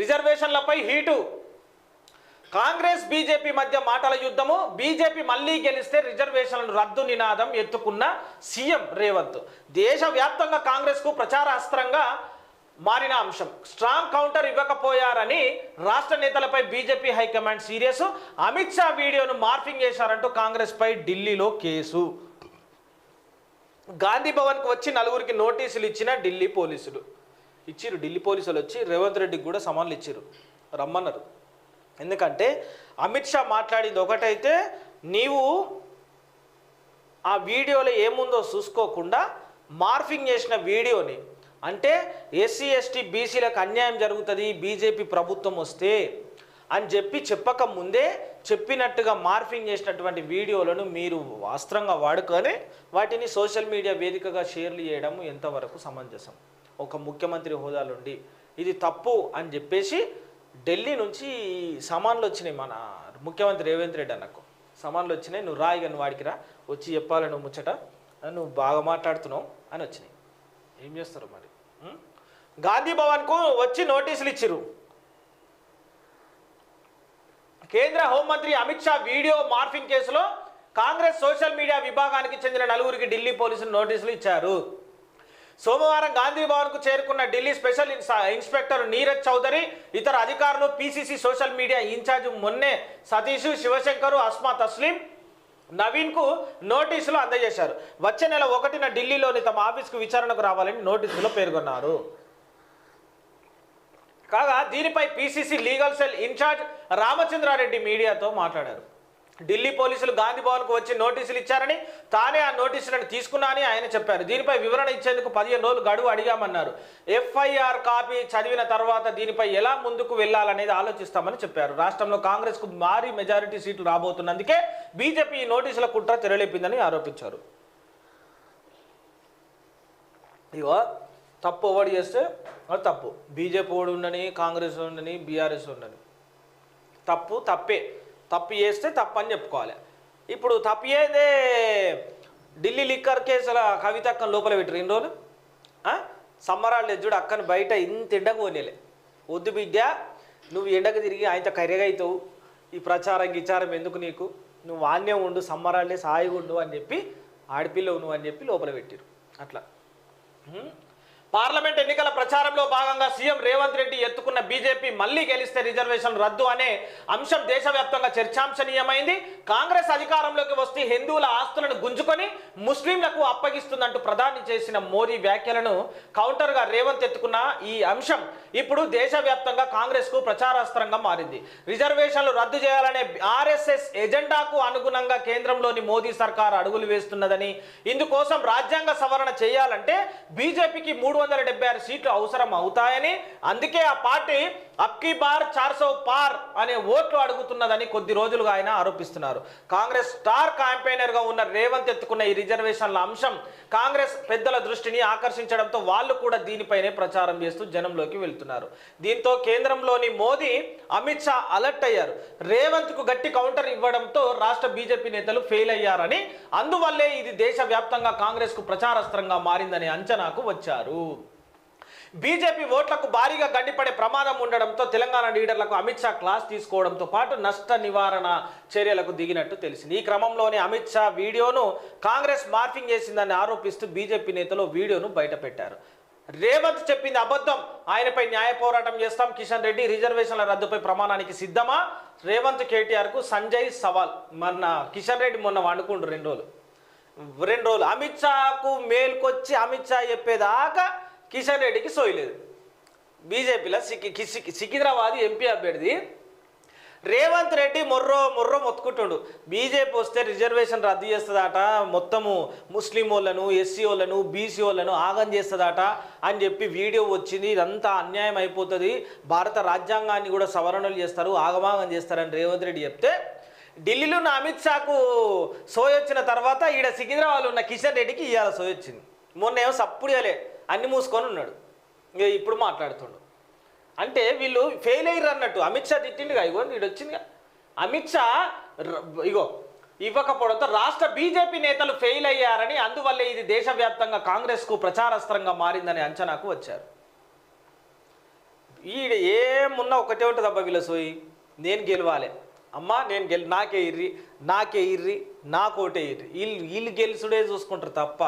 రిజర్వేషన్లపై heat. Congress BJP మధ్య మాటల యుద్ధము. బీజేపీ మళ్ళీ గెలిస్తే రిజర్వేషన్లను రద్దు నినాదం ఎత్తుకున్న సీఎం రేవంత్. దేశవ్యాప్తంగా కాంగ్రెస్కు ప్రచార అస్త్రంగా మారిన అంశం. స్ట్రాంగ్ కౌంటర్ ఇవ్వకపోయారని రాష్ట్ర నేతలపై BJP high command serious. Amit Shah వీడియోను మార్ఫింగ్ చేశారంటూ కాంగ్రెస్పై ఢిల్లీలో కేసు. గాంధీ భవన్కు వచ్చి నలుగురికి నోటీసులు ఇచ్చిన ఢిల్లీ పోలీసులు. ఇచ్చిర్రు. ఢిల్లీ పోలీసులు వచ్చి రేవంత్ రెడ్డికి కూడా సమాన్లు ఇచ్చారు రమ్మన్నారు. ఎందుకంటే అమిత్ షా మాట్లాడింది ఒకటైతే నీవు ఆ వీడియోలో ఏముందో చూసుకోకుండా మార్ఫింగ్ చేసిన వీడియోని అంటే ఎస్సీ ఎస్టీ బీసీలకు అన్యాయం జరుగుతుంది బీజేపీ ప్రభుత్వం వస్తే అని చెప్పి చెప్పక ముందే చెప్పినట్టుగా మార్ఫింగ్ చేసినటువంటి వీడియోలను మీరు వాస్త్రంగా వాడుకొని వాటిని సోషల్ మీడియా వేదికగా షేర్లు చేయడం ఎంతవరకు సమంజసం? ఒక ముఖ్యమంత్రి హోదాలుండి ఇది తప్పు అని చెప్పేసి ఢిల్లీ నుంచి సమాన్లు వచ్చినాయి మన ముఖ్యమంత్రి రేవంత్ రెడ్డి అన్నకు. సమాన్లు వచ్చినాయి నువ్వు రాయి కానీ వాడికి రా వచ్చి చెప్పాలి నువ్వు ముచ్చట నువ్వు బాగా మాట్లాడుతున్నావు అని వచ్చినాయి. ఏం చేస్తారు మరి? గాంధీ భవన్కు వచ్చి నోటీసులు ఇచ్చిర్రు. కేంద్ర హోంమంత్రి అమిత్ షా వీడియో మార్ఫింగ్ కేసులో కాంగ్రెస్ సోషల్ మీడియా విభాగానికి చెందిన నలుగురికి ఢిల్లీ పోలీసులు నోటీసులు ఇచ్చారు. సోమవారం గాంధీ భవన్కు చేరుకున్న ఢిల్లీ స్పెషల్ ఇన్స్పెక్టర్ నీరజ్ చౌదరి ఇతర అధికారులు పీసీసీ సోషల్ మీడియా ఇన్ఛార్జ్ మొన్నే సతీష్ శివశంకర్ అస్మా తస్లీం నవీన్కు నోటీసులు అందజేశారు. వచ్చే నెల ఒకటిన ఢిల్లీలోని తమ ఆఫీస్కు విచారణకు రావాలని నోటీసులో పేర్కొన్నారు. కాగా దీనిపై PCC legal cell incharge Ramachandra Reddy మీడియాతో మాట్లాడారు. ఢిల్లీ పోలీసులు గాంధీ భవన్కు వచ్చి నోటీసులు ఇచ్చారని తానే ఆ నోటీసులను తీసుకున్నానని ఆయన చెప్పారు. దీనిపై వివరణ ఇచ్చేందుకు పదిహేను రోజులు గడువు అడిగామన్నారు. ఎఫ్ఐఆర్ కాపీ చదివిన తర్వాత దీనిపై ఎలా ముందుకు వెళ్ళాలనేది ఆలోచిస్తామని చెప్పారు. రాష్ట్రంలో కాంగ్రెస్కు భారీ మెజారిటీ సీట్లు రాబోతున్నందుకే బీజేపీ ఈ నోటీసుల కుట్ర తెరలేపిందని ఆరోపించారు. ఇగో తప్పు ఓడి చేస్తే అది తప్పు. బీజేపీ ఓడి ఉండని కాంగ్రెస్ ఉండని బీఆర్ఎస్ ఉండని. తప్పు తప్పే. తప్పు చేస్తే తప్పు అని చెప్పుకోవాలి. ఇప్పుడు తప్పు ఏదే ఢిల్లీ లిక్కర్ కేసుల కవిత అక్కను లోపల పెట్టరు ఇన్ని రోజులు? ఆ? సమ్మరాళ్ళు చూడు అక్కని బయట ఇంత ఎండకు పోనీలే. వద్దు బిడ్డ నువ్వు ఎండకు తిరిగి ఆయనతో కర్రెగైతావు ఈ ప్రచారం గిచారం ఎందుకు నీకు? నువ్వు వాణ్యం ఉండు సమ్మరాళ్ళే సాయిగా ఉండు అని చెప్పి ఆడపిల్ల నువ్వు అని చెప్పి లోపల పెట్టిరు అట్లా. పార్లమెంట్ ఎన్నికల ప్రచారంలో భాగంగా సీఎం రేవంత్ రెడ్డి ఎత్తుకున్న బీజేపీ మళ్ళీ గెలిస్తే రిజర్వేషన్ రద్దు అనే అంశం దేశవ్యాప్తంగా చర్చాంశనీయమైంది. కాంగ్రెస్ అధికారంలోకి వస్తే హిందువుల ఆస్తులను గుంజుకొని ముస్లింలకు అప్పగిస్తుందంటూ ప్రధాని చేసిన మోదీ వ్యాఖ్యలను కౌంటర్గా రేవంత్ ఎత్తుకున్న ఈ అంశం ఇప్పుడు దేశవ్యాప్తంగా కాంగ్రెస్కు ప్రచారాస్త్రంగా మారింది. రిజర్వేషన్లు రద్దు చేయాలనే ఆర్ఎస్ఎస్ ఎజెండాకు అనుగుణంగా కేంద్రంలోని మోదీ సర్కార్ అడుగులు వేస్తున్నదని ఇందుకోసం రాజ్యాంగ సవరణ చేయాలంటే బీజేపీకి మూడు వందల డెబ్బై ఆరు సీట్లు అవసరం అవుతాయని అందుకే ఆ పార్టీ అక్కీ బార్ చార్సో పార్ అనే ఓట్లు అడుగుతున్నదని కొద్ది రోజులుగా ఆయన ఆరోపిస్తున్నారు. కాంగ్రెస్ స్టార్ క్యాంపెయినర్గా ఉన్న రేవంత్ ఎత్తుకున్న ఈ రిజర్వేషన్ల అంశం కాంగ్రెస్ పెద్దల దృష్టిని ఆకర్షించడంతో వాళ్ళు కూడా దీనిపైనే ప్రచారం చేస్తూ జనంలోకి వెళ్తున్నారు. దీంతో కేంద్రంలోని మోదీ అమిత్ షా అలర్ట్ అయ్యారు. రేవంత్కు గట్టి కౌంటర్ ఇవ్వడంతో రాష్ట్ర బీజేపీ నేతలు ఫెయిల్ అయ్యారని అందువల్లే ఇది దేశవ్యాప్తంగా కాంగ్రెస్కు ప్రచారస్త్రంగా మారిందనే అంచనాకు వచ్చారు. బీజేపీ ఓట్లకు భారీగా గండిపడే ప్రమాదం ఉండడంతో తెలంగాణ లీడర్లకు అమిత్ షా క్లాస్ తీసుకోవడంతో పాటు నష్ట నివారణ చర్యలకు దిగినట్టు తెలిసింది. ఈ క్రమంలోనే అమిత్ షా వీడియోను కాంగ్రెస్ మార్ఫింగ్ చేసిందని ఆరోపిస్తూ బీజేపీ నేతలు వీడియోను బయటపెట్టారు. రేవంత్ చెప్పింది అబద్ధం. ఆయనపై న్యాయ పోరాటం చేస్తాం. కిషన్ రెడ్డి రిజర్వేషన్ల రద్దుపై ప్రమాణానికి సిద్ధమా? రేవంత్ కేటీఆర్కు సంజయ్ సవాల్. మొన్న కిషన్ రెడ్డి మొన్న వండుకుండు రెండు రోజులు. రెండు రోజులు. అమిత్ షాకు మేల్కొచ్చి అమిత్ షా చెప్పేదాకా కిషన్ రెడ్డికి సోయలేదు బీజేపీలో సికి సికింద్రాబాద్ ఎంపీ అభ్యర్థి రేవంత్ రెడ్డి మొర్రో మొర్రో మొత్తుకుంటుండు. బీజేపీ వస్తే రిజర్వేషన్ రద్దు చేస్తుందట మొత్తము ముస్లిం వాళ్ళను ఎస్సీ వాళ్ళను బీసీ వాళ్ళను ఆగం చేస్తుందట అని చెప్పి వీడియో వచ్చింది. ఇదంతా అన్యాయం అయిపోతుంది. భారత రాజ్యాంగాన్ని కూడా సవరణలు చేస్తారు ఆగమాగం చేస్తారని రేవంత్ రెడ్డి చెప్తే ఢిల్లీలో ఉన్న అమిత్ షాకు సోయొచ్చిన తర్వాత ఈడ సికింద్రాబాద్లో ఉన్న కిషన్ రెడ్డికి ఇవాళ సోయొచ్చింది. మొన్న ఏమో సప్పుడు ఇవ్వలే అన్ని మూసుకొని ఉన్నాడు. ఇక ఇప్పుడు మాట్లాడుతుండు. అంటే వీళ్ళు ఫెయిల్ అయ్యారు అన్నట్టు. అమిత్ షా తిట్టిండుగా ఇగో వీడు వచ్చిందిగా అమిత్ షా ఇగో ఇవ్వకపోవడంతో రాష్ట్ర బీజేపీ నేతలు ఫెయిల్ అయ్యారని అందువల్లే ఇది దేశవ్యాప్తంగా కాంగ్రెస్కు ప్రచారాస్త్రంగా మారిందనే అంచనాకు వచ్చారు. ఈడ ఏమున్నా ఒకటే ఉంటుంది అబ్బా వీళ్ళ సోయి. నేను గెలవాలి. అమ్మా నేను గెలి నాకే ఇర్రి నాకే ఇర్రి నాకోటే ఇర్రి. వీళ్ళు వీళ్ళు గెలుసుడే చూసుకుంటారు తప్ప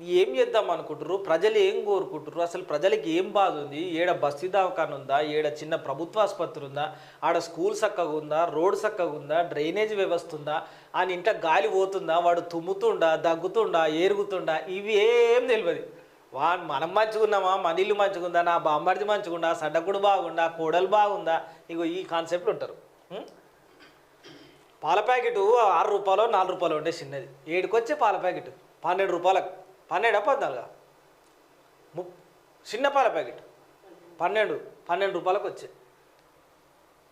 ఏం చేద్దాం అనుకుంటారు ప్రజలు ఏం కోరుకుంటారు అసలు ప్రజలకి ఏం బాధ ఉంది? ఏడ బస్తీ దవాఖాన ఉందా? ఏడ చిన్న ప్రభుత్వ ఆసుపత్రి ఉందా? ఆడ స్కూల్ చక్కగా ఉందా? రోడ్ చక్కగా ఉందా? డ్రైనేజ్ వ్యవస్థ ఉందా? ఆయన ఇంట గాలి పోతుందా? వాడు తుమ్ముతుండా? దగ్గుతుండా? ఏరుగుతుండా? ఇవి ఏం తెలియదు వా మనం మంచుకున్నామా మన ఇల్లు మంచిగుందా నా బామ్మడిది మంచుకుందా సడ్డకుడు బాగుందా? కోడలు బాగుందా? ఇగో ఈ కాన్సెప్ట్ ఉంటారు. పాల ప్యాకెట్ ఆరు రూపాయలు నాలుగు రూపాయలు ఉండే చిన్నది. ఏడుకొచ్చే పాల ప్యాకెట్? పన్నెండు రూపాయలకు. పన్నెండు పద్నాలుగా ము చిన్న పాల ప్యాకెట్. పన్నెండు పన్నెండు రూపాయలకు వచ్చాయి.